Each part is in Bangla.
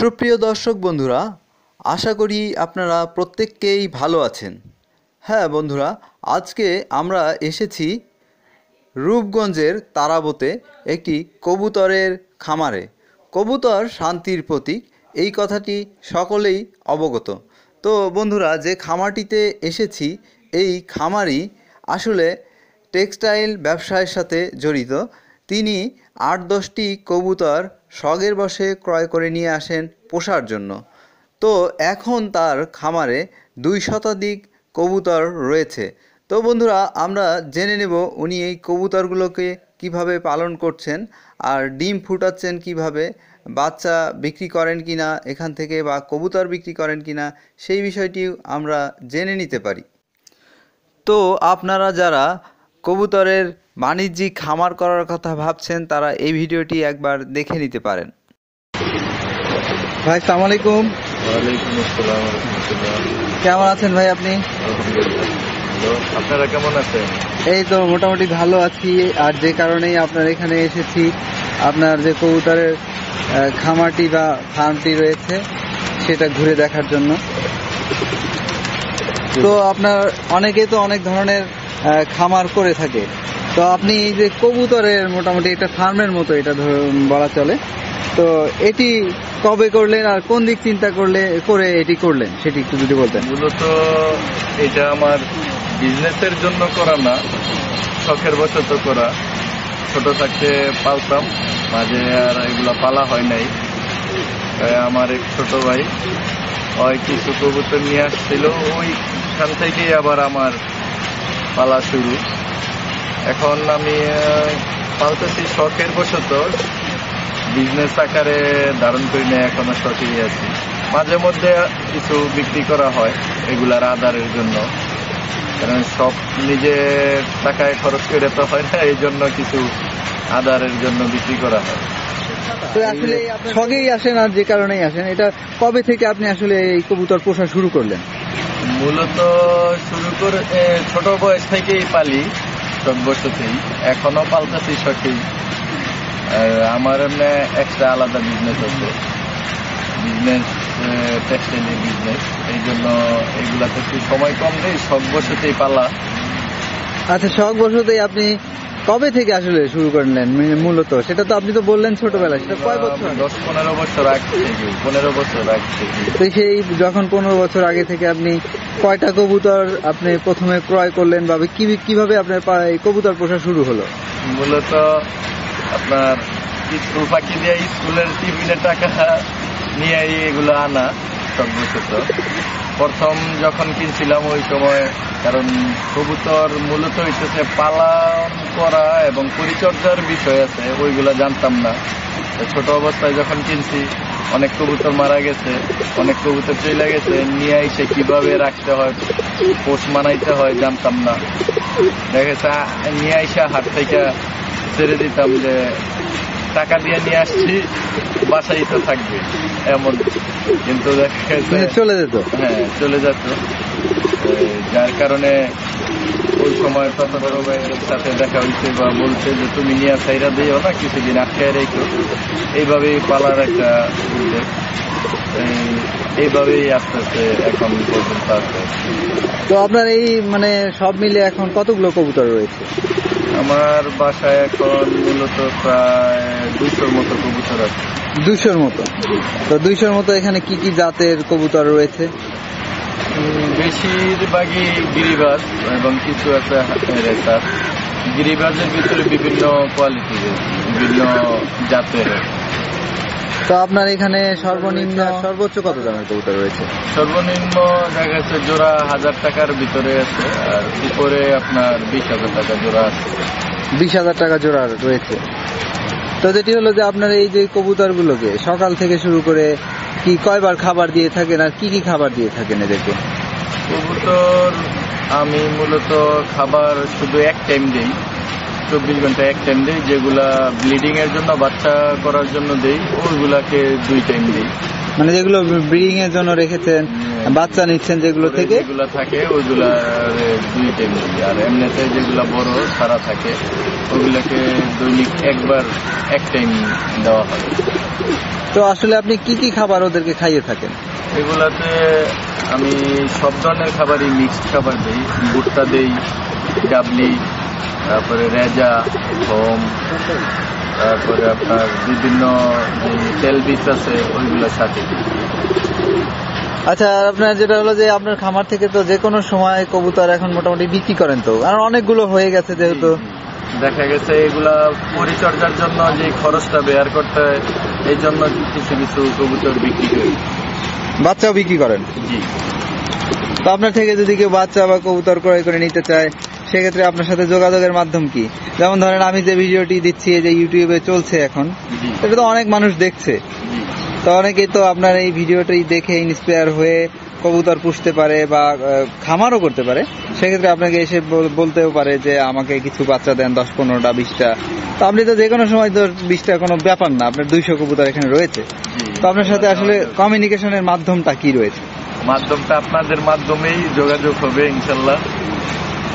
সুপ্রিয় দর্শক বন্ধুরা, আশা করি আপনারা প্রত্যেককেই ভালো আছেন। হ্যাঁ বন্ধুরা, আজকে আমরা এসেছি রূপগঞ্জের তারাবতে একটি কবুতরের খামারে। কবুতর শান্তির প্রতীক, এই কথাটি সকলেই অবগত। তো বন্ধুরা, যে খামারটিতে এসেছি, এই খামারই আসলে টেক্সটাইল ব্যবসায়ের সাথে জড়িত। তিনি আট দশটি কবুতর শখের বসে ক্রয় করে নিয়ে আসেন পোষার জন্য। তো এখন তার খামারে দুই শতাধিক কবুতর রয়েছে। তো বন্ধুরা, আমরা জেনে নেব উনি এই কবুতরগুলোকে কীভাবে পালন করছেন, আর ডিম ফুটাচ্ছেন কীভাবে, বাচ্চা বিক্রি করেন কি না এখান থেকে বা কবুতর বিক্রি করেন কি না সেই বিষয়টিও আমরা জেনে নিতে পারি। তো আপনারা যারা কবুতরের বাণিজ্যিক খামার করার কথা ভাবছেন তারা এই ভিডিওটি একবার দেখে নিতে পারেন। ভাই সালাম আলাইকুম। কেমন আছেন ভাই আপনি? আপনারা কেমন আছেন? এই তো মোটামুটি ভালো আছি আর যে কারণেই আপনার এখানে এসেছি। আপনার যে কবুতরের আহ, খামারটি বা ফার্মটি রয়েছে সেটা ঘুরে দেখার জন্য। তো আপনার অনেকে তো অনেক ধরনের আহ, খামার করে থাকে। তো আপনি এই যে কবুতরের মোটামুটি একটা ফার্মের মতো এটা বলা চলে। তো এটি কবে করলেন আর কোন দিক চিন্তা করলে, করে এটি করলেন, সেটি একটু যদি বলতেন। মূলত এটা আমার বিজনেসের জন্য করা না, শখের বশত করা। ছোট থাকতে পালতাম, মাঝে আর এগুলো পালা হয় নাই। আমার এক ছোট ভাই, ওই কিছু কবুতর নিয়ে আসছিল, ওইখান থেকেই আবার আমার পালা শুরু। এখন আমি পালতেছি শখের বশত বিজনেস আকারে ধারণ করি না এখনও শখেই আছি। মাঝে মধ্যে কিছু বিক্রি করা হয় এগুলার আদারের জন্য। কারণ সব নিজে টাকায় খরচ করে তো হয় না এই জন্য কিছু আদারের জন্য বিক্রি করা হয়। তো আসলে সঙ্গেই আসেন আর যে কারণেই আসেন এটা কবে থেকে আপনি আসলে এই কবুতর পোষা শুরু করলেন? মূলত শুরু করে ছোট বয়স থেকেই পালি। সব বছরতেই এখনও পাল্টাতেই সঠিক। আর আমার এমনি একটা আলাদা বিজনেস আছে। বিজনেস টেক্সটাইলের বিজনেস এই জন্য এগুলাতে একটু সময় কম নেই সব বছরতেই পালা আচ্ছা শখ বসতেই আপনি কবে থেকে আসলে শুরু করলেন মানে মূলত? সেটা তো আপনি তো বললেন ছোটবেলায়। সেটা কয় বছর দশ পনেরো বছর আগ থেকে পনেরো বছর আগ থেকে। তো সেই যখন পনেরো বছর আগে থেকে আপনি কয়টা কবুতর আপনি প্রথমে ক্রয় করলেন বা কীভাবে আপনার এই কবুতর পোষা শুরু হলো? মূলত আপনার স্কুল ফাঁকি দিয়ে স্কুলের টিফিনের টাকা নিয়ে এগুলো আনা। বছর প্রথম যখন কিনছিলাম ওই সময়, কারণ কবুতর মূলত হইতেছে পালন করা এবং পরিচর্যার বিষয় আছে, ওইগুলা জানতাম না। ছোট অবস্থায় যখন কিনছি, অনেক কবুতর মারা গেছে, অনেক কবুতর চলে গেছে, নিয়ে এসে কীভাবে রাখতে হয়, পোষ মানাইতে হয় জানতাম না। দেখা গেছে নিয়ে আইসা হাট থেকে ছেড়ে দিতাম যে টাকা দিয়ে নিয়ে আসছি বাসাই তো থাকবে এমন। কিন্তু মানে চলে যেত। হ্যাঁ চলে যেত। যার কারণে ওই সময় তত বড় ভাইয়ের সাথে দেখা হয়েছে বা বলছে যে তুমি নিয়ে সাইরা দিও না কিছুদিন আটকায় রেখো। এইভাবেই পালার একটা উদ্যোগ এইভাবেই আস্তে আস্তে এখন পর্যন্ত আছে। তো আপনার এই মানে সব মিলে এখন কতগুলো কবুতর রয়েছে? আমার বাসায় এখন মূলত প্রায় দুশোর মতো কবুতর আছে। দুইশোর মতো? তো দুইশোর মতো এখানে কি কি জাতের কবুতর রয়েছে? বেশিরভাগই গিরিবাজ এবং কিছু আছে রেসার গিরিবাজের ভিতরে বিভিন্ন কোয়ালিটির বিভিন্ন জাতের। তো আপনার এখানে সর্বনিম্ন সর্বোচ্চ কত দামের কবুতর রয়েছে? সর্বনিম্ন দেখা গেছে জোড়া হাজার টাকার ভিতরে আছে আর উপরে আপনার বিশ হাজার টাকা জোড়া আছে। বিশ হাজার টাকা জোড়া রয়েছে। তো যেটি হলো যে আপনার এই যে কবুতরগুলোকে সকাল থেকে শুরু করে কি কয়বার খাবার দিয়ে থাকেন আর কি কি খাবার দিয়ে থাকেন এদেরকে? কবুতর আমি মূলত খাবার শুধু এক টাইম দিই। চব্বিশ ঘণ্টা এক টাইম দিই যেগুলা ব্লিডিং এর জন্য বাচ্চা করার জন্য দেই ওইগুলাকে দুই টাইম দিই। মানে যেগুলো ব্রিডিং এর জন্য রেখেছেন বাচ্চা নিচ্ছেন যেগুলো থেকে? যেগুলা থাকে ওইগুলা দুই টাইম দিই। আর এমনিতে যেগুলা বড় সারা থাকে ওগুলাকে দৈনিক একবার এক টাইম দেওয়া হয়। তো আসলে আপনি কি কি খাবার ওদেরকে খাইয়ে থাকেন? এগুলাতে আমি সব ধরনের খাবারই মিক্সড খাবার দিই ভুট্টা দিই ডাবলি তারপরে রেজা হোম তারপরে আপনার বিভিন্ন যে তেল বীজ আছে ওইগুলোর সাথে। আচ্ছা আপনার যেটা হলো যে আপনার খামার থেকে তো যে কোনো সময় কবুতর এখন মোটামুটি বিক্রি করেন তো। আর অনেকগুলো হয়ে গেছে যেহেতু। দেখা গেছে এগুলা পরিচর্যার জন্য যে খরচটা বেয়ার করতে হয় এই জন্য কিছু কিছু কবুতর বিক্রি করি। বাচ্চাও বিক্রি করেন? জি। তো আপনার থেকে যদি কেউ বাচ্চা বা কবুতর ক্রয় করে নিতে চায় সেক্ষেত্রে আপনার সাথে যোগাযোগের মাধ্যম কি? যেমন ধরেন আমি যে ভিডিওটি দিচ্ছি এই যে ইউটিউবে চলছে এখন এটা তো অনেক মানুষ দেখছে। তো অনেকেই তো আপনার এই ভিডিওটি দেখে ইন্সপায়ার হয়ে কবুতর পুষতে পারে বা খামারও করতে পারে। সেক্ষেত্রে আপনাকে এসে বল- বলতেও পারে যে আমাকে কিছু বাচ্চা দেন দশ পনেরোটা বিশটা। তো আপনি তো যে কোনো সময় তো বিশটা কোনো ব্যাপার না আপনার দুইশো কবুতর এখানে রয়েছে। তো আপনার সাথে আসলে কমিউনিকেশনের মাধ্যমটা কি রয়েছে? মাধ্যমটা আপনাদের মাধ্যমেই যোগাযোগ হবে ইনশাল্লাহ।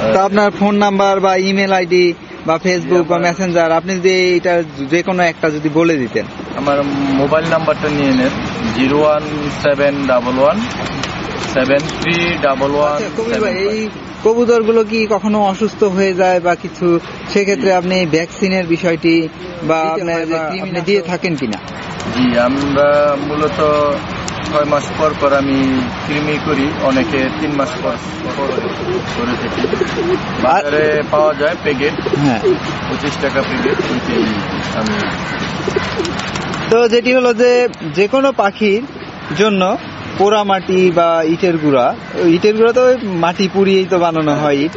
তো আপনার ফোন নাম্বার বা ইমেল আইডি বা ফেসবুক বা মেসেঞ্জার আপনি যদি এটা যে কোনো একটা যদি বলে দিতেন। আমার মোবাইল নাম্বারটা নিয়ে নেন zero one seven double one seven three double one আচ্ছা, এই কবুতরগুলো কি কখনো অসুস্থ হয়ে যায় বা কিছু? সেক্ষেত্রে আপনি ভ্যাকসিনের বিষয়টি বা আপনার আপনি দিয়ে থাকেন কিনা? জি আমরা মূলত ছয় মাস পর পর আমি কৃমি করি অনেকে তিন মাস পর পর করে থাকি। বাজারে পাওয়া যায় প্যাকেট হ্যাঁ। পঁচিশ টাকা প্যাকেট ওইটাই আমি তো যেটি হলো যে যে কোনো পাখির জন্য পোড়া মাটি বা ইটের গুঁড়া ইটের গুঁড়া তো মাটি পুড়িয়েই তো বানানো হয় ইট।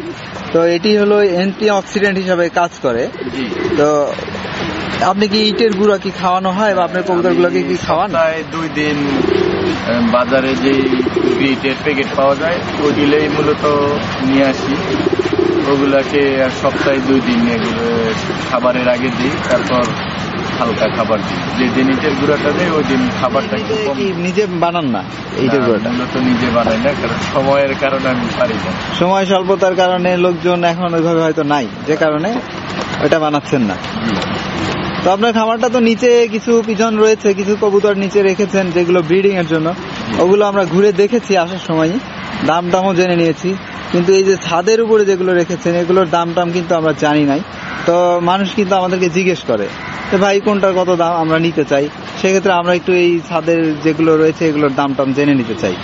তো এটি হলো অ্যান্টি অক্সিডেন্ট হিসাবে কাজ করে। তো আপনি কি ইটের গুঁড়া কি খাওয়ানো হয় বা আপনার কবুতর গুলোকে কি খাওয়ান? দুই দিন বাজারে যে বিটের প্যাকেট পাওয়া যায় ওইগুলোই মূলত নিয়ে আসি। ওগুলাকে আর সপ্তাহে দুই দিন খাবারের আগে দিই তারপর হালকা খাবার দিই। যে দিন ইটের গুঁড়াটা দেয় ওই দিন খাবারটা একটু কম নিজে বানান না ইটের গুঁড়াটা? মূলত নিজে বানাই না কারণ সময়ের কারণে আমি পারি না। সময় স্বল্পতার কারণে লোকজন এখন ওইভাবে হয়তো নাই যে কারণে ওটা বানাচ্ছেন না। তো আপনার খামারটা তো নিচে কিছু পিজন রয়েছে, কিছু কবুতর নিচে রেখেছেন যেগুলো ব্রিডিং এর জন্য। ওগুলো আমরা ঘুরে দেখেছি আসার সময় দাম টামও জেনে নিয়েছি। কিন্তু এই যে ছাদের উপরে যেগুলো রেখেছেন, এগুলোর দাম টাম কিন্তু আমরা জানি নাই। তো মানুষ কিন্তু আমাদেরকে জিজ্ঞেস করে যে, ভাই, কোনটার কত দাম আমরা নিতে চাই? সেক্ষেত্রে আমরা একটু এই ছাদের যেগুলো রয়েছে, এগুলোর দাম টাম জেনে নিতে চাই।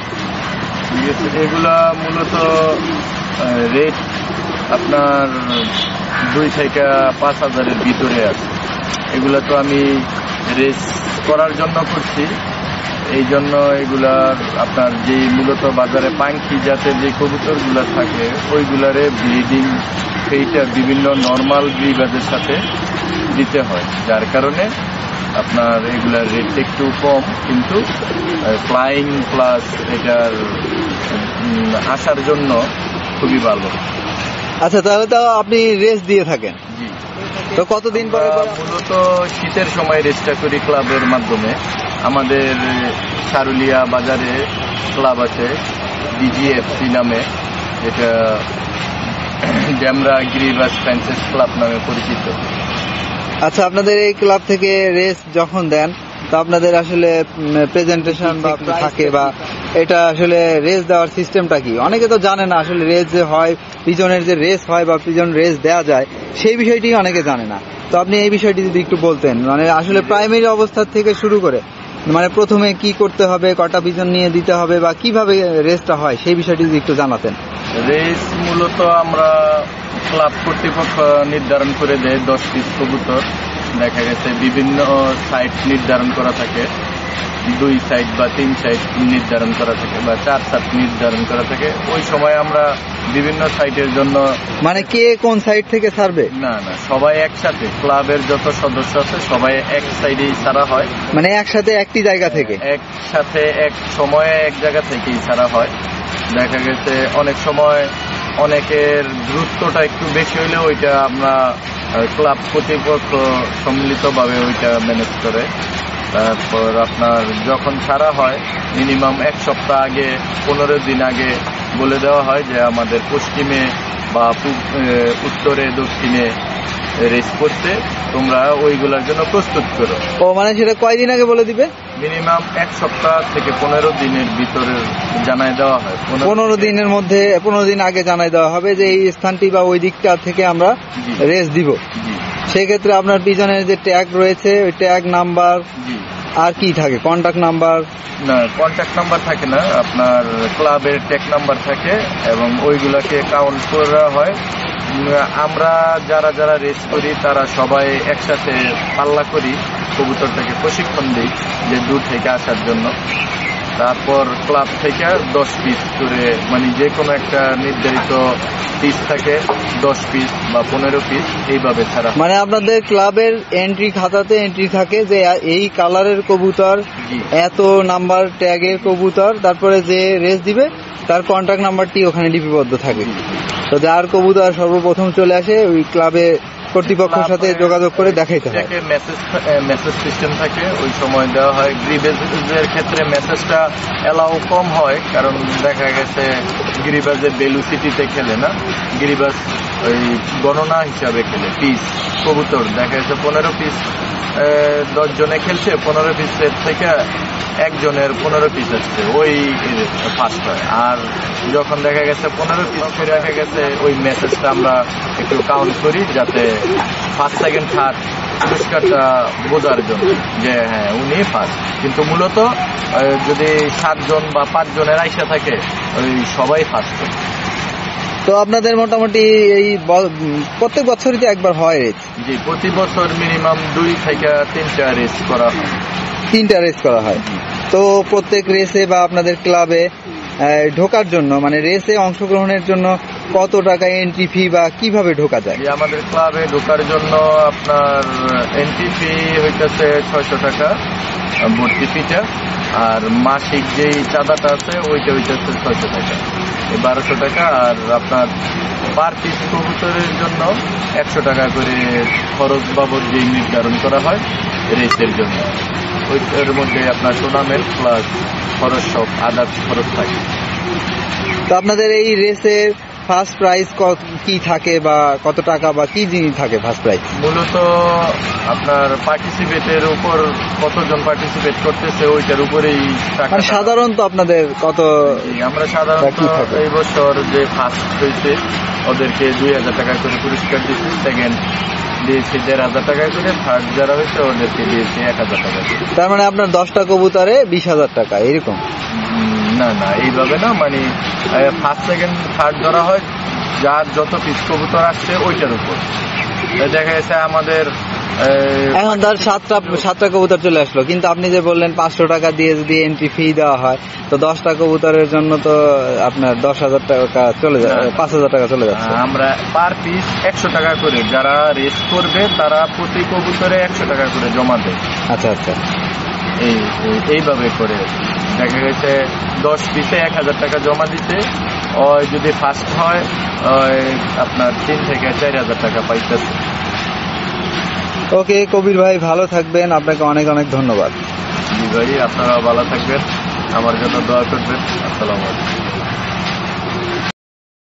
এগুলা মূলত রেট আপনার দুই থেকে পাঁচ হাজারের ভিতরে আছে। এগুলা তো আমি রেস করার জন্য করছি। এই জন্য এগুলার আপনার যে মূলত বাজারে পাঙ্কি জাতের যে কবুতরগুলো থাকে ওইগুলারে ব্লিডিং সেইটা বিভিন্ন নর্মাল ব্রিবাজের সাথে দিতে হয়। যার কারণে আপনার এগুলার রেট একটু কম কিন্তু ফ্লাইং প্লাস এটার আসার জন্য খুবই ভালো। আচ্ছা তাহলে তো আপনি রেস্ট দিয়ে থাকেন। জি। তো কতদিন পরে মূলত শীতের সময় রেজিস্টার করি ক্লাবের মাধ্যমে। আমাদের সারুলিয়া বাজারে ক্লাব আছে ডিজিএফসি নামে। যেটা ড্যামরা গ্রিভাস ফ্যান্সেস ক্লাব নামে পরিচিত। আচ্ছা আপনাদের এই ক্লাব থেকে রেস যখন দেন তো আপনাদের আসলে প্রেজেন্টেশন বা থাকে বা এটা আসলে রেস দেওয়ার সিস্টেমটা কি? অনেকে তো জানে না আসলে রেস যে হয় পিজনের যে রেস হয় বা পিজন রেস দেওয়া যায় সেই বিষয়টি অনেকে জানে না। তো আপনি এই বিষয়টি যদি একটু বলতেন মানে আসলে প্রাইমারি অবস্থা থেকে শুরু করে মানে প্রথমে কি করতে হবে কটা পিজন নিয়ে দিতে হবে বা কীভাবে রেসটা হয় সেই বিষয়টি যদি একটু জানাতেন। রেস মূলত আমরা ক্লাব কর্তৃপক্ষ নির্ধারণ করে দেয় দশ পিস কবুতর। দেখা গেছে বিভিন্ন সাইট নির্ধারণ করা থাকে। দুই সাইড বা তিন সাইড নির্ধারণ করা থাকে বা চার সাইড নির্ধারণ করা থাকে। ওই সময় আমরা বিভিন্ন সাইটের জন্য মানে কে কোন সাইড থেকে ছাড়বে? না না সবাই একসাথে। ক্লাবের যত সদস্য আছে সবাই এক সাইডেই ছাড়া হয়। মানে একসাথে একটি জায়গা থেকে? একসাথে এক সময়ে এক জায়গা থেকেই ছাড়া হয়। দেখা গেছে অনেক সময় অনেকের দূরত্বটা একটু বেশি হইলে ওইটা আমরা ক্লাব কর্তৃপক্ষ সম্মিলিতভাবে ওইটা ম্যানেজ করে। তারপর আপনার যখন ছাড়া হয় মিনিমাম এক সপ্তাহ আগে, পনেরো দিন আগে বলে দেওয়া হয় যে আমাদের পশ্চিমে বা উত্তরে, দক্ষিণে রেস করতে তোমরা ওইগুলোর জন্য প্রস্তুত করো। ও মানে সেটা কয়দিন আগে বলে দিবে? মিনিমাম এক সপ্তাহ থেকে পনেরো দিনের ভিতরে জানাই দেওয়া হয়। পনেরো দিনের মধ্যে পনেরো দিন আগে জানাই দেওয়া হবে যে এই স্থানটি বা ওই দিকটা থেকে আমরা। রেস দিব। সেক্ষেত্রে আপনার পিছনের যে ট্যাগ রয়েছে ওই ট্যাগ নাম্বার আর কি থাকে? কন্টাক্ট নাম্বার না কন্ট্যাক্ট নাম্বার থাকে না। আপনার ক্লাবের টেক নাম্বার থাকে এবং ওইগুলাকে কাউন্ট করা হয়। আমরা যারা যারা রেস করি, তারা সবাই একসাথে পাল্লা করি, কবুতরটাকে প্রশিক্ষণ দিই যে দূর থেকে আসার জন্য। তারপর ক্লাব থেকে দশ পিস করে মানে যে কোনো একটা নির্ধারিত পিস থাকে দশ পিস বা পনেরো পিস এইভাবে ছাড়া মানে আপনাদের ক্লাবের এন্ট্রি খাতাতে এন্ট্রি থাকে যে এই কালারের কবুতর এত নাম্বার ট্যাগের কবুতর তারপরে যে রেস দিবে তার কন্ট্যাক্ট নাম্বারটি ওখানে লিপিবদ্ধ থাকে তো যার কবুতর সর্বপ্রথম চলে আসে ওই ক্লাবে কর্তৃপক্ষের সাথে যোগাযোগ করে দেখাইতে হয়। মেসেজ মেসেজ সিস্টেম থাকে ওই সময় দেওয়া হয়। গ্রিবেজের ক্ষেত্রে মেসেজটা এলাও কম হয় কারণ দেখা গেছে গিরিবাজের বেলুসিটিতে খেলে না। গিরিবাজ ওই গণনা হিসাবে খেলে পিস কবুতর। দেখা গেছে পনেরো পিস দশ জনে খেলছে, পনেরো পিসের থেকে একজনের পনেরো পিস আসছে, ওই ফার্স্ট হয়। আর যখন দেখা গেছে পনেরো পিস করে দেখা গেছে, ওই মেসেজটা আমরা একটু কাউন্ট করি, যাতে ফার্স্ট সেকেন্ড থার্ড পুরস্কারটা বোঝার জন্য যে হ্যাঁ উনি ফার্স্ট কিন্তু মূলত যদি সাতজন বা পাঁচজনের আইসা থাকে, ওই সবাই ফার্স্ট তো আপনাদের মোটামুটি এই প্রত্যেক বছরই তো একবার হয় রেস জি প্রতি বছর মিনিমাম দুই থেকে তিনটা রেস করা হয়। তিনটা রেস করা হয়। তো প্রত্যেক রেসে বা আপনাদের ক্লাবে ঢোকার জন্য মানে রেসে অংশগ্রহণের জন্য কত টাকা এন্ট্রি ফি বা কীভাবে ঢোকা যায়? আমাদের ক্লাবে ঢোকার জন্য আপনার এন্ট্রি ফি হইতেছে ছয়শো টাকা ভর্তি ফিটা আর মাসিক যেই চাঁদাটা আছে, ওইটা হইতেছে ছয়শো টাকা। এই বারোশো টাকা, আর আপনার পার পিস কবুতরের জন্য একশো টাকা করে খরচ বাবদ যেই নির্ধারণ করা হয় রেসের জন্য। ওইটার মধ্যে আপনার টুর্নামেন্ট প্লাস খরচ সব আদার্স খরচ থাকে। তো আপনাদের এই রেসের ফার্স্ট প্রাইজ কি থাকে বা কত টাকা বা কি জিনিস থাকে ফার্স্ট প্রাইজ মূলত আপনার পার্টিসিপেটের উপর কতজন পার্টিসিপেট করতেছে ওইটার উপরেই টাকা মানে সাধারণত আপনাদের কত আমরা সাধারণত এই বছর যে ফার্স্ট হয়েছে ওদেরকে দুই হাজার টাকা করে পুরস্কার দিয়েছি সেকেন্ড দিয়েছি দেড় হাজার টাকা করে থার্ড যারা হয়েছে ওদেরকে দিয়েছি এক হাজার টাকা তার মানে আপনার দশটা কবুতরে বিশ হাজার টাকা এরকম? না না এইভাবে না মানে ফার্স্ট সেকেন্ড থার্ড ধরা হয় যার যত পিস কবুতর আসছে ওইটার উপর। দেখা গেছে আমাদের এখন ধর সাতটা সাতটা কবুতর চলে আসলো কিন্তু আপনি যে বললেন পাঁচশো টাকা দিয়ে যদি এন্ট্রি ফি দেওয়া হয় তো দশটা কবুতরের জন্য তো আপনার দশ হাজার টাকা চলে যায় হ্যাঁ। পাঁচ হাজার টাকা চলে যাচ্ছে। আমরা পার পিস একশো টাকা করে যারা রেস করবে তারা প্রতি কবুতরে একশো টাকা করে জমা দেয়। আচ্ছা আচ্ছা। এই এই- এইভাবে করে। দেখা গেছে দশ পিসে এক হাজার টাকা জমা দিতে ওই যদি ফার্স্ট হয় ওই আপনার তিন থেকে চার হাজার টাকা পাইতেছে। ওকে কবির ভাই ভালো থাকবেন। আপনাকে অনেক অনেক ধন্যবাদ। জি ভাই আপনারা ভালো থাকবেন। আমার জন্য দোয়া করবেন। আসসালামু আলাইকুম।